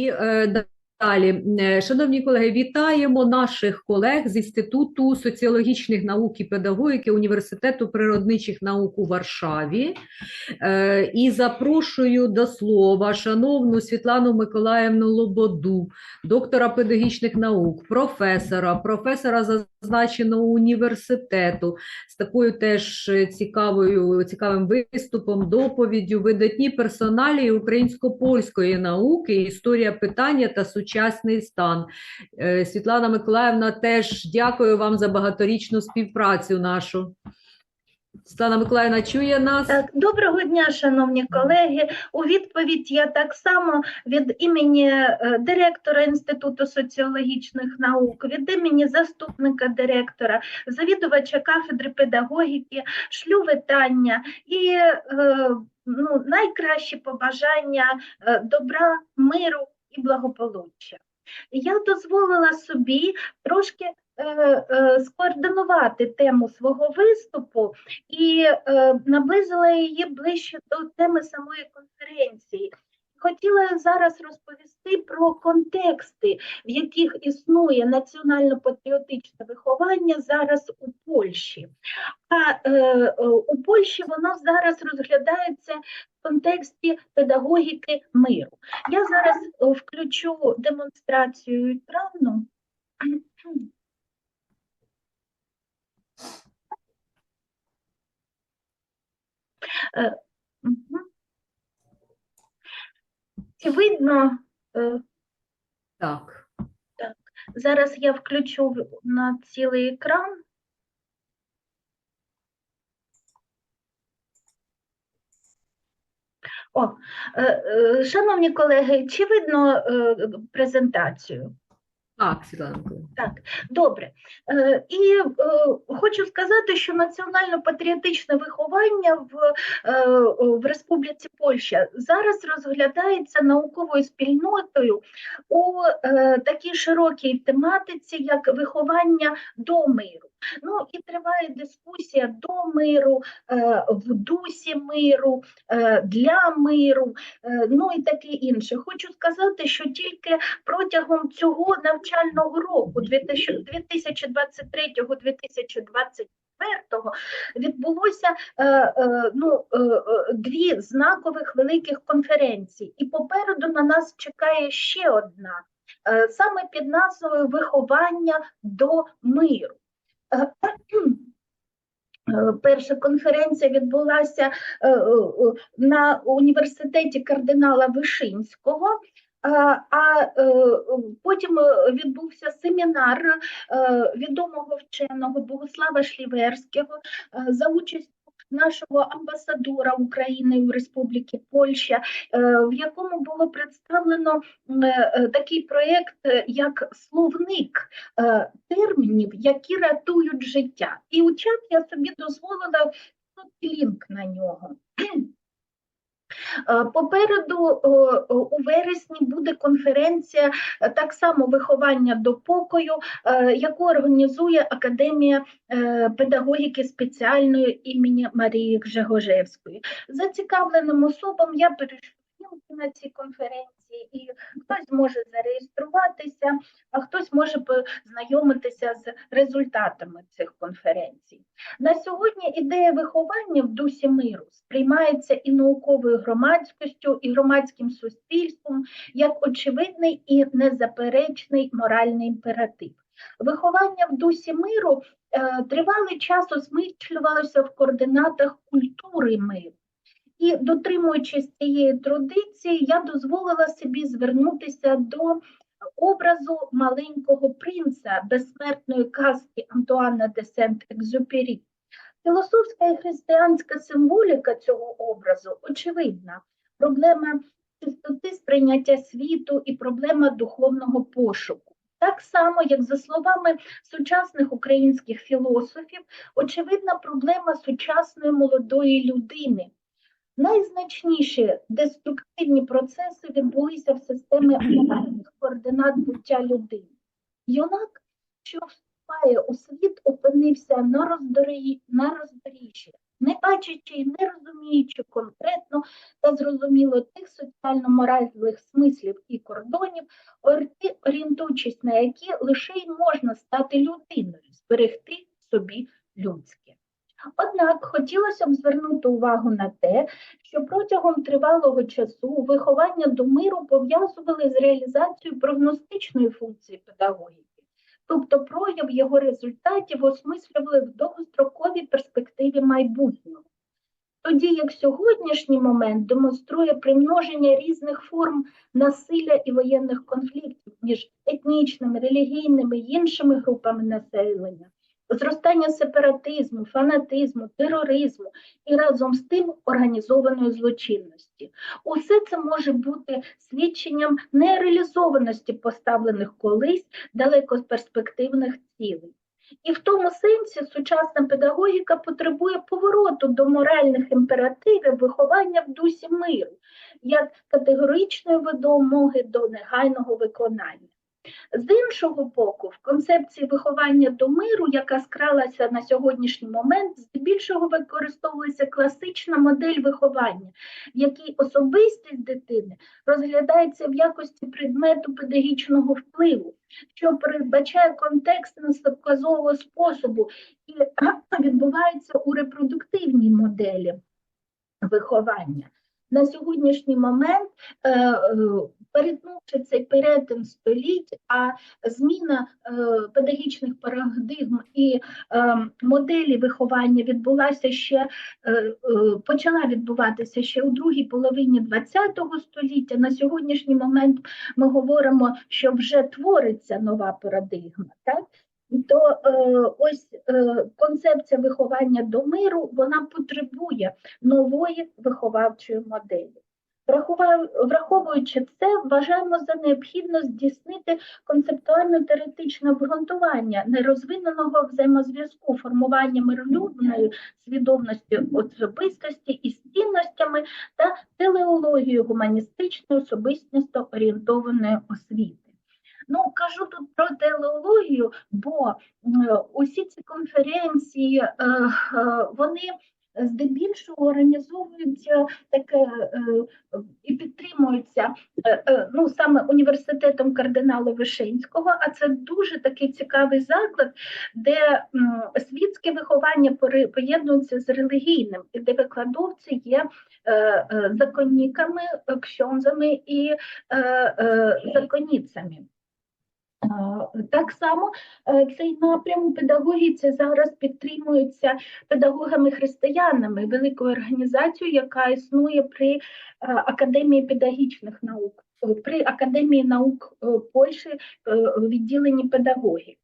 І е, далі, Е, шановні колеги, вітаємо наших колег з Інституту соціологічних наук і педагогіки Університету природничих наук у Варшаві. Е, І запрошую до слова шановну Світлану Миколаївну Лободу, доктора педагогічних наук, професора, професора зазначеного університету з такою теж е, цікавою, цікавим виступом, доповіддю, видатні персоналі українсько-польської науки, історія питання та сучасний стан. Е, Світлана Миколаївна, теж дякую вам за багаторічну співпрацю нашу. Світлана Миколаївна чує нас? Доброго дня, шановні колеги. У відповідь я так само від імені е, директора Інституту соціологічних наук, від імені заступника директора, завідувача кафедри педагогіки, шлю вітання і е, ну, найкращі побажання е, добра, миру і благополуччя. Я дозволила собі трошки скоординувати тему свого виступу і е, наблизила її ближче до теми самої конференції. Хотіла зараз розповісти про контексти, в яких існує національно-патріотичне виховання зараз у Польщі. А е, е, у Польщі воно зараз розглядається в контексті педагогіки миру. Я зараз е, включу демонстрацію екрану. Е, мгм. Чи видно? е, Так. Зараз я включу на цілий екран. О, е, е, шановні колеги, чи видно е, презентацію? Так, Світланко. Так, добре. Е, І е, хочу сказати, що національно-патріотичне виховання в, е, в Республіці Польща зараз розглядається науковою спільнотою у е, такій широкій тематиці, як виховання до миру. Ну і триває дискусія до миру, е, в дусі миру, е, для миру, е, ну і таке інше. Хочу сказати, що тільки протягом цього навчального року, 2023-2024, відбулося ну, дві знакових великих конференції, і попереду на нас чекає ще одна, саме під назвою Виховання до миру. Е, Перша конференція відбулася е, е, на університеті кардинала Вишинського, а потім відбувся семінар відомого вченого Богослава Шліверського за участю нашого амбасадора України в Республіки Польща, е, в якому було представлено е, такий проєкт, е, як словник термінів, які рятують життя. І у чат я собі дозволила лінк на нього. Е, Попереду у вересні буде конференція е, так само виховання до покою, е, яку організує Академія педагогіки спеціальної імені Марії Гжегожевської. Зацікавленим особам я перейшлю лінки на цій конференції, і хтось може зареєструватися, а хтось може познайомитися з результатами цих конференцій. На сьогодні ідея виховання в дусі миру сприймається і науковою громадськістю, і громадським суспільством як очевидний і незаперечний моральний імператив. Виховання в дусі миру е, тривалий час осмислювалося в координатах культури миру. І дотримуючись цієї традиції, я дозволила собі звернутися до образу маленького принца безсмертної казки Антуана де Сент-Екзюпері. Філософська і християнська символіка цього образу очевидна. Проблема чистоти сприйняття світу і проблема духовного пошуку. Так само, як за словами сучасних українських філософів, очевидна проблема сучасної молодої людини. Найзначніші деструктивні процеси відбулися в системі моральних координат буття людини. Юнак, що вступає у світ, опинився на роздорі... на роздоріжжі не бачачи і не розуміючи конкретно та зрозуміло тих соціально-моральних смислів і кордонів, орієнтуючись на які лише й можна стати людиною, зберегти собі людське. Однак хотілося б звернути увагу на те, що протягом тривалого часу виховання до миру пов'язували з реалізацією прогностичної функції педагогіки, тобто прояв його результатів осмислювали в довгостроковій перспективі майбутнього. Тоді як сьогоднішній момент демонструє примноження різних форм насилля і воєнних конфліктів між етнічними, релігійними і іншими групами населення, зростання сепаратизму, фанатизму, тероризму і разом з тим організованої злочинності. Усе це може бути свідченням нереалізованості поставлених колись далекоперспективних цілей. І в тому сенсі сучасна педагогіка потребує повороту до моральних імперативів виховання в дусі миру, як категоричної вимоги до негайного виконання. З іншого боку, в концепції виховання до миру, яка скралася на сьогоднішній момент, здебільшого використовується класична модель виховання, в якій особистість дитини розглядається в якості предмету педагогічного впливу, що передбачає контекст наказового способу і відбувається у репродуктивній моделі виховання. На сьогоднішній момент, е, е, перетнувши цей перетин століть, а зміна е, педагогічних парадигм і е, моделі виховання відбулася ще, е, почала відбуватися ще у другій половині ХХ століття. На сьогоднішній момент ми говоримо, що вже твориться нова парадигма. Так? То ось концепція виховання до миру вона потребує нової виховавчої моделі. Враховуючи це, вважаємо за необхідно здійснити концептуально-теоретичне обґрунтування нерозвиненого взаємозв'язку формування миролюбної свідомості особистості із цінностями та телеологією гуманістичної особистісно орієнтованої освіти. Ну, кажу тут про телеологію, бо усі ці конференції е, е, вони здебільшого організовуються таке е, і підтримуються е, е, ну, саме університетом кардинала Вишинського, а це дуже такий цікавий заклад, де світське виховання поєднується з релігійним, і де викладовці є е, е, законниками, е, ксьонзами і е, е, законницями. Так само е, цей напрям у педагогіці зараз підтримується педагогами-християнами, великою організацією, яка існує при е, Академії педагогічних наук, при Академії наук е, Польщі відділенні педагогії.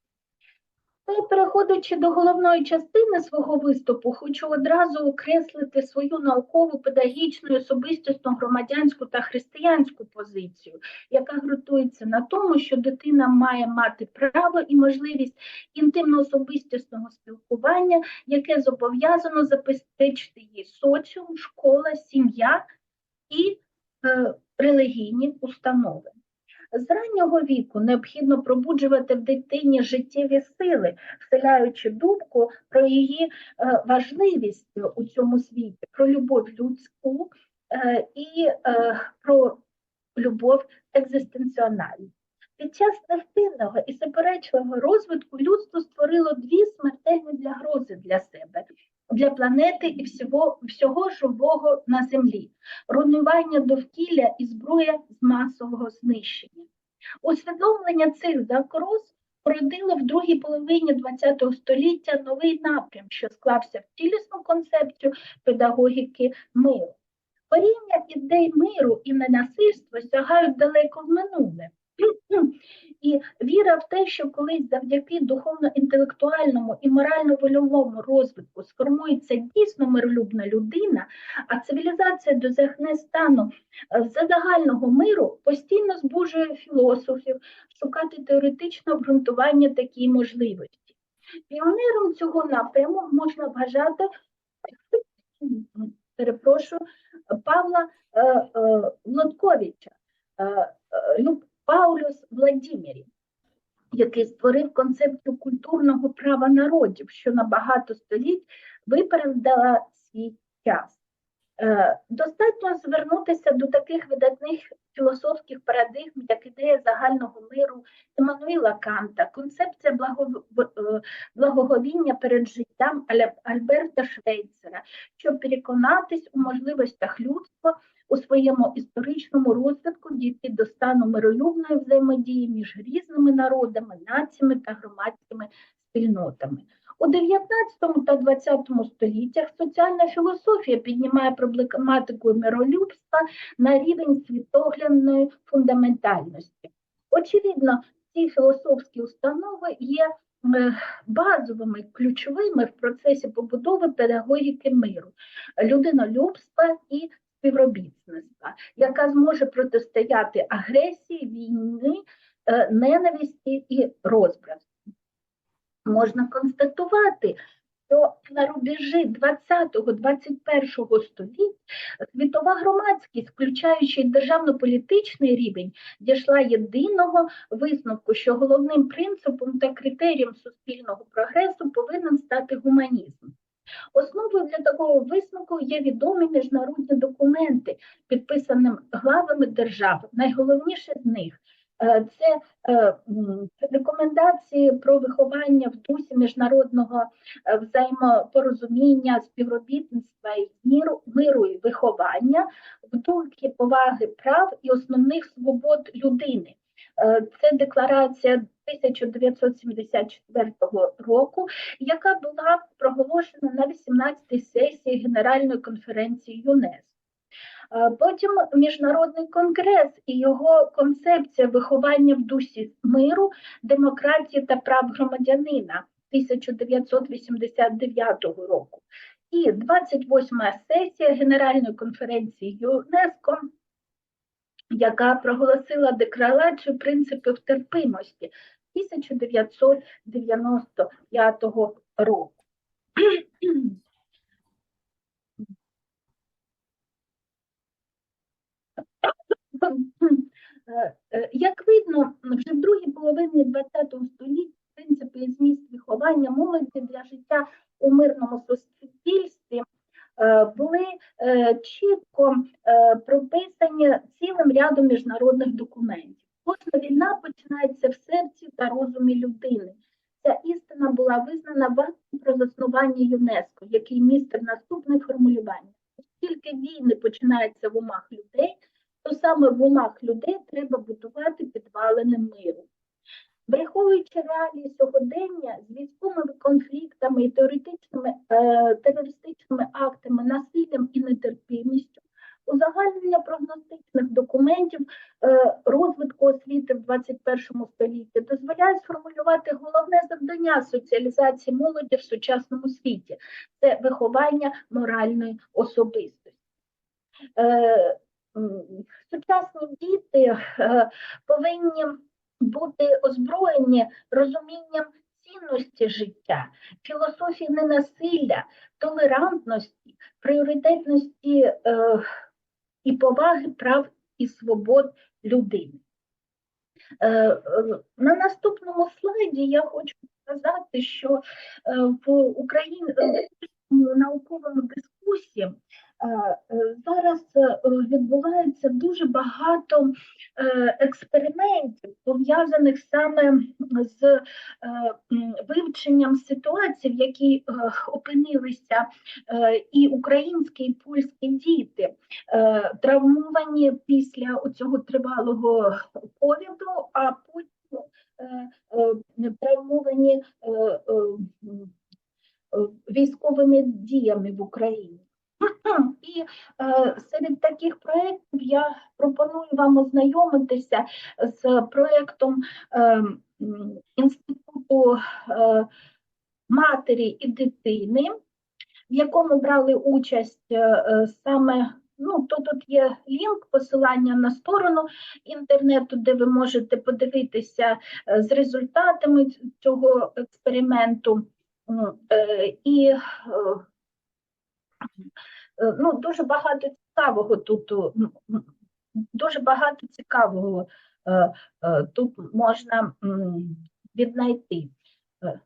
Ну, переходячи до головної частини свого виступу, хочу одразу окреслити свою наукову, педагогічну, особистісну, громадянську та християнську позицію, яка ґрунтується на тому, що дитина має мати право і можливість інтимно-особистісного спілкування, яке зобов'язано забезпечити їй соціум, школа, сім'я і е, релігійні установи. З раннього віку необхідно пробуджувати в дитині життєві сили, вселяючи думку про її е, важливість у цьому світі, про любов людську е, і е, про любов екзистенціональну. Під час невпинного і суперечливого розвитку людство створило дві смертельні загрози для себе, для планети і всього, всього живого на землі руйнування довкілля і зброя з масового знищення. Усвідомлення цих загроз породило в другій половині ХХ століття новий напрям, що склався в цілісну концепцію педагогіки миру. Коріння ідей миру і ненасильства сягають далеко в минуле. І віра в те, що колись завдяки духовно-інтелектуальному і морально-вольовому розвитку сформується дійсно миролюбна людина, а цивілізація досягне стану е, загального миру, постійно збуджує філософів шукати теоретичне обґрунтування такій можливості. Піонером цього напряму можна вважати, перепрошую, Павла е, е, Е, Паулюс Владимирів, який створив концепцію культурного права народів, що на багато століть випередила свій час. Е, Достатньо звернутися до таких видатних філософських парадигм, як ідея загального миру Еммануїла Канта, концепція е, благоговіння перед життям Альберта Швейцера, щоб переконатись у можливостях людства у своєму історичному розвитку дійти до стану миролюбної взаємодії між різними народами, націями та громадськими спільнотами. У 19 та 20 століттях соціальна філософія піднімає проблематику миролюбства на рівень світоглядної фундаментальності. Очевидно, ці філософські установи є е, базовими, ключовими в процесі побудови педагогіки миру, людинолюбства і співробітництва, яка зможе протистояти агресії, війни, е, ненависті і розбрату. Можна констатувати, що на рубежі 20-21 століть світова громадськість, включаючи державно-політичний рівень, дійшла єдиного висновку, що головним принципом та критерієм суспільного прогресу повинен стати гуманізм. Основою для такого висновку є відомі міжнародні документи, підписані главами держав. Найголовніше з них е, це е, рекомендації про виховання в дусі міжнародного е, взаємопорозуміння, співробітництва і міру, миру і виховання в духі поваги прав і основних свобод людини. Е, Це декларація 1974 року, яка була проголошена на 18-й сесії Генеральної конференції ЮНЕСКО. Е, Потім міжнародний конгрес і його концепція виховання в дусі миру, демократії та прав громадянина 1989 року. І 28-ма сесія Генеральної конференції ЮНЕСКО, яка проголосила декларацію принципів терпимості 1995 року. Е, Як видно, вже в другій половині ХХ століття принципи і зміст виховання молоді для життя у мирному суспільстві були е, чітко е, прописані цілим рядом міжнародних документів. Кожна війна починається в серці та розумі людини. Ця істина була визнана в про заснування ЮНЕСКО, який містив наступне формулювання. Оскільки війни починаються в умах людей, то саме в умах людей треба будувати підвалини миру. Враховуючи реалії сьогодення з військовими конфліктами і теоретичними е, терористичними актами, насиллям і нетерпимістю, узагальнення прогностичних документів е, розвитку освіти в 21 столітті дозволяє сформулювати головне завдання соціалізації молоді в сучасному світі це виховання моральної особистості. Е, Сучасні діти е, повинні бути озброєні розумінням цінності життя, філософії ненасилля, толерантності, пріоритетності е, і поваги прав і свобод людини. Е, е, на наступному слайді я хочу сказати, що е, в Україні е, в науковому дискусії е, зараз відбувається дуже багато експериментів, пов'язаних саме з вивченням ситуацій, в якій е, опинилися е, і українські, і польські діти, е, травмовані після цього тривалого ковіду, а потім травмовані військовими діями в Україні. І е, серед таких проєктів я пропоную вам ознайомитися з проєктом е, м, Інституту е, матері і дитини, в якому брали участь е, е, саме. Ну, то тут є лінк, посилання на сторону інтернету, де ви можете подивитися з результатами цього експерименту. І ну, дуже багато цікавого тут, дуже багато цікавого тут можна віднайти. Е,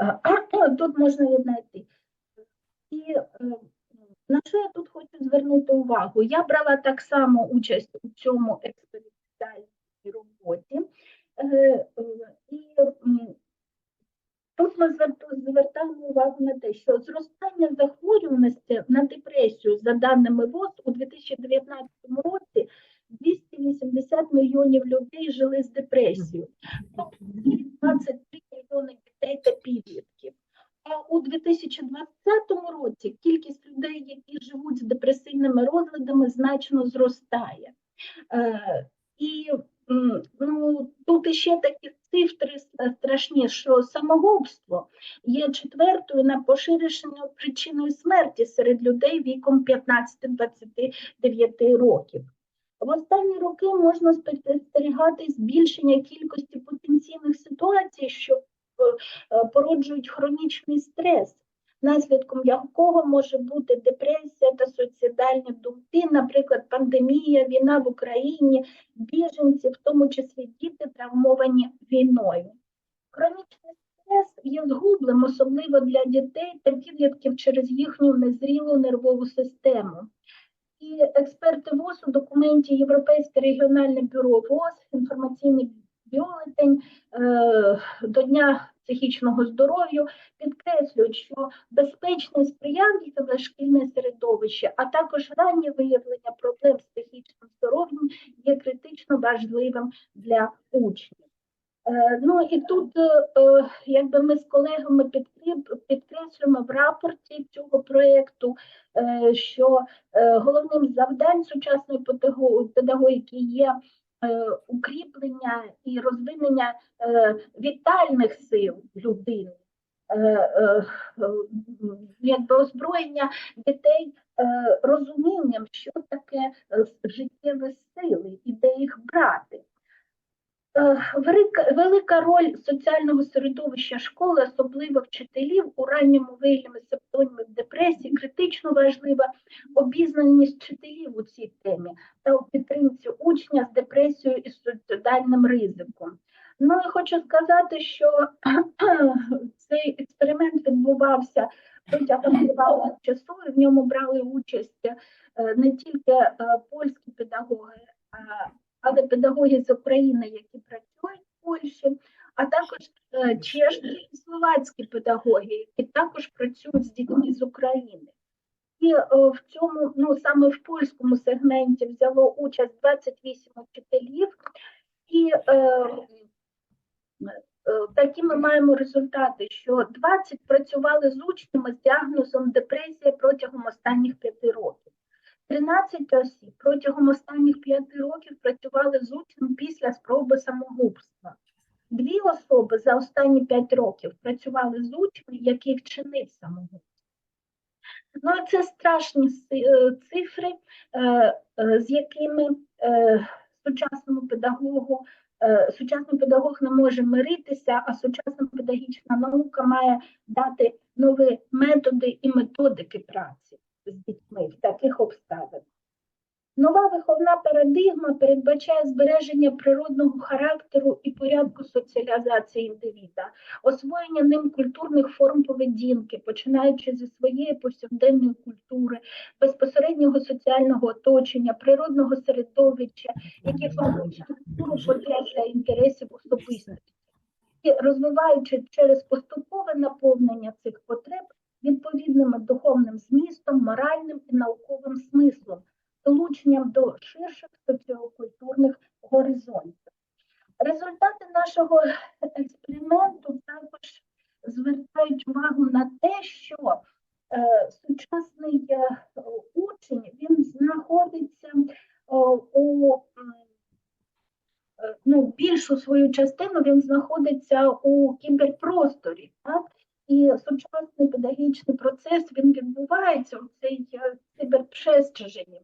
е, Тут можна віднайти. І е, на що я тут хочу звернути увагу? Я брала так само участь у цьому експериментальній роботі. І тут ми звер- звертаємо увагу на те, що зростання захворюваності на депресію, за даними ВОЗ, у 2019 році 280 мільйонів людей жили з депресією, тобто і 23 мільйони дітей та підлітків. А у 2020 році кількість людей, які живуть з депресивними розладами, значно зростає. Е, і ну, тут іще такі цифри страшні, що самогубство є четвертою на поширеною причиною смерті серед людей віком 15-29 років. В останні роки можна спостерігати збільшення кількості потенційних ситуацій, що е, е, породжують хронічний стрес, наслідком якого може бути депресія та суїцидальні думки, наприклад, пандемія, війна в Україні, біженці, в тому числі діти, травмовані війною. Хронічний стрес є згублим, особливо для дітей та підлітків через їхню незрілу нервову систему. І експерти ВОЗ у документі Європейське регіональне бюро ВОЗ, інформаційний бюлетень е, до Дня психічного здоров'я підкреслюють, що безпечне сприятливе шкільне середовище, а також раннє виявлення проблем з психічним здоров'ям є критично важливим для учнів. Е, Ну і тут, е, е, якби ми з колегами підкреслюємо в рапорті цього проєкту, що головним завдань сучасної педагогіки є укріплення і розвинення вітальних сил людини, якби озброєння дітей розумінням, що таке життєві сили і де їх брати. Е, Велика, велика роль соціального середовища школи, особливо вчителів у ранньому виявленні симптомів депресії, критично важлива обізнаність вчителів у цій темі та у підтримці учня з депресією і суїцидальним ризиком. Ну і хочу сказати, що цей експеримент відбувався протягом тривалого часу, і в ньому брали участь е, не тільки е, польські педагоги, але педагоги з України, які працюють в Польщі, а також е, чешські і словацькі педагоги, які також працюють з дітьми з України. І е, в цьому, ну саме в польському сегменті взяло участь 28 вчителів, і е, е, такі ми маємо результати, що 20 працювали з учнями з діагнозом депресія протягом останніх п'яти років. 13 осіб протягом останніх п'яти років працювали з учнем після спроби самогубства. Дві особи за останні п'ять років працювали з учнем, який вчинив самогубство. Ну, це страшні е, цифри, е, е, з якими сучасному педагогу, сучасний педагог не може миритися, а сучасна педагогічна наука має дати нові методи і методики праці з дітьми в таких обставинах. Нова виховна парадигма передбачає збереження природного характеру і порядку соціалізації індивіда, освоєння ним культурних форм поведінки, починаючи зі своєї повсякденної культури, безпосереднього соціального оточення, природного середовища, які формують структуру потреб та інтересів особистості. І розвиваючи через поступове наповнення цих потреб відповідними духовним змістом, моральним і науковим смислом, долученням до ширших соціокультурних горизонтів. Результати нашого експерименту також звертають увагу на те, що е, сучасний е, учень він знаходиться о, у е, ну, більшу свою частину він знаходиться у кіберпросторі. Так? І сучасний педагогічний процес він відбувається у цій е.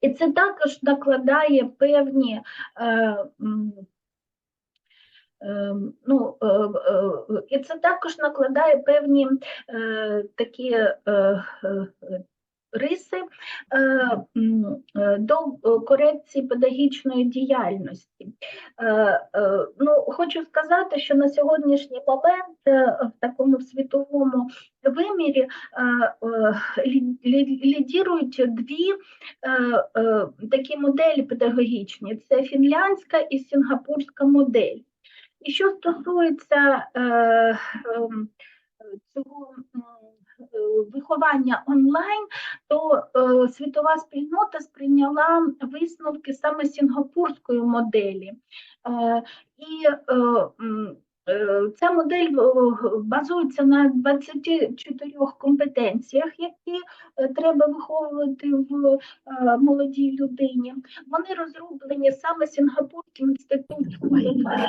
І це також накладає певні е, е, ну, е, е, і це також накладає певні е, такі е, е, риси е, е, до е, корекції педагогічної діяльності. Ну, хочу сказати, що на сьогоднішній момент в такому світовому вимірі лі- лі- лідірують дві такі моделі педагогічні: це фінляндська і сінгапурська модель. І що стосується цього виховання онлайн, то е, світова спільнота сприйняла висновки саме сінгапурської моделі. Е, і е, е, ця модель е, базується на 24 компетенціях, які е, треба виховувати в е, молодій людині. Вони розроблені саме Сінгапурським інститутом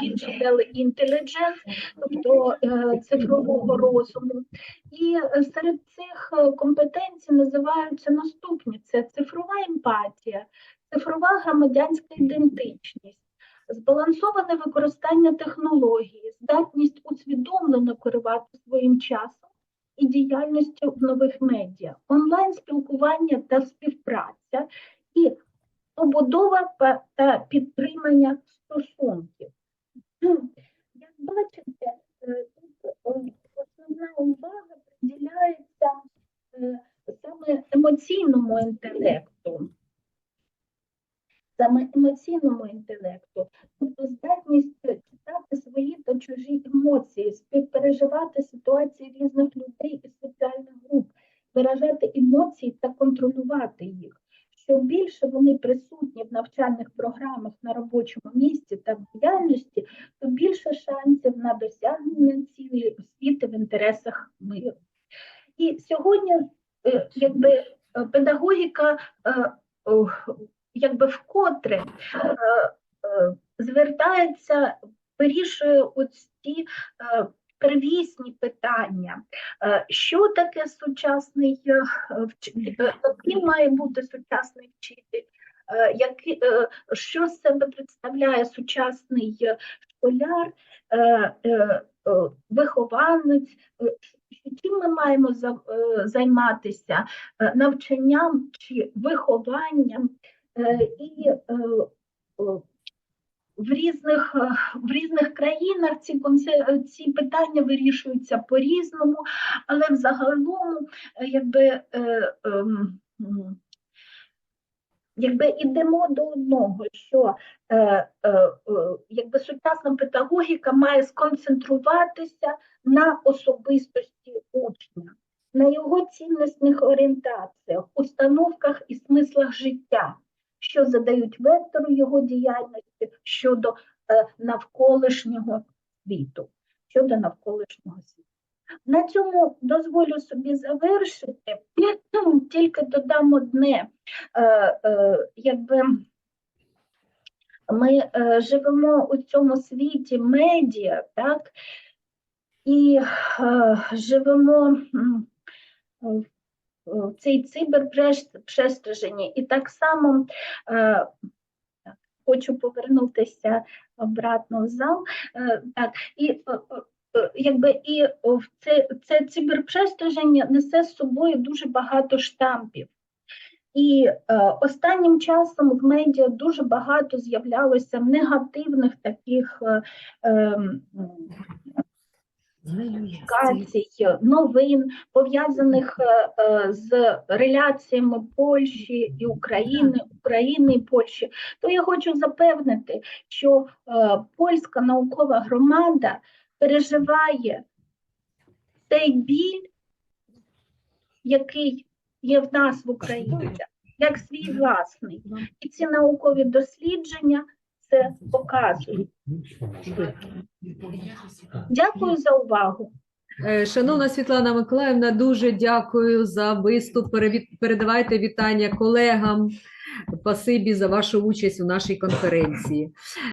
Digital Intelligence, тобто е, цифрового розуму. І е, серед цих е, компетенцій називаються наступні: це цифрова емпатія, цифрова громадянська ідентичність, збалансоване використання технології, здатність усвідомлено керувати своїм часом і діяльністю в нових медіа, онлайн спілкування та співпраця і побудова та підтримання стосунків. Як бачите, е, тут е, основна увага приділяється е, саме емоційному інтелекту. Саме емоційному інтелекту, тобто здатність читати свої та чужі емоції, співпереживати ситуації різних людей і соціальних груп, виражати емоції та контролювати їх. Що більше вони присутні в навчальних програмах на робочому місці та в діяльності, то більше шансів на досягнення цілей освіти в інтересах миру. І сьогодні, е, якби е, педагогіка е, якби вкотре е, е, звертається, вирішує ось ці е, первісні питання. Що таке сучасний вч- е, яким має бути сучасний вчитель? Що з себе представляє сучасний школяр, вихованець? Чим ми маємо займатися навчанням чи вихованням? Е, І е, в різних, е, в різних країнах ці, ці питання вирішуються по-різному, але взагалом, якби, ем, якби ідемо до одного, що е, е, якби сучасна педагогіка має сконцентруватися на особистості учня, на його цінностних орієнтаціях, установках і смислах життя що задають вектору його діяльності щодо е, навколишнього світу. Щодо навколишнього світу. На цьому дозволю собі завершити, тільки додам одне, е, е, якби ми живемо у цьому світі медіа, так, і живемо в в цій. І так само е, хочу повернутися обратно в зал. Е, так, і е, е, якби і це, це циберпрестеження несе з собою дуже багато штампів. І е, останнім часом в медіа дуже багато з'являлося негативних таких е, ем, публікацій, новин, пов'язаних е, е, з реляціями Польщі і України, України і Польщі, то я хочу запевнити, що е, польська наукова громада переживає цей біль, який є в нас в Україні, як свій власний. І ці наукові дослідження це показує. Дякую за увагу. Е, Шановна Світлана Миколаївна, дуже дякую за виступ. Передавайте вітання колегам. Спасибі за вашу участь у нашій конференції.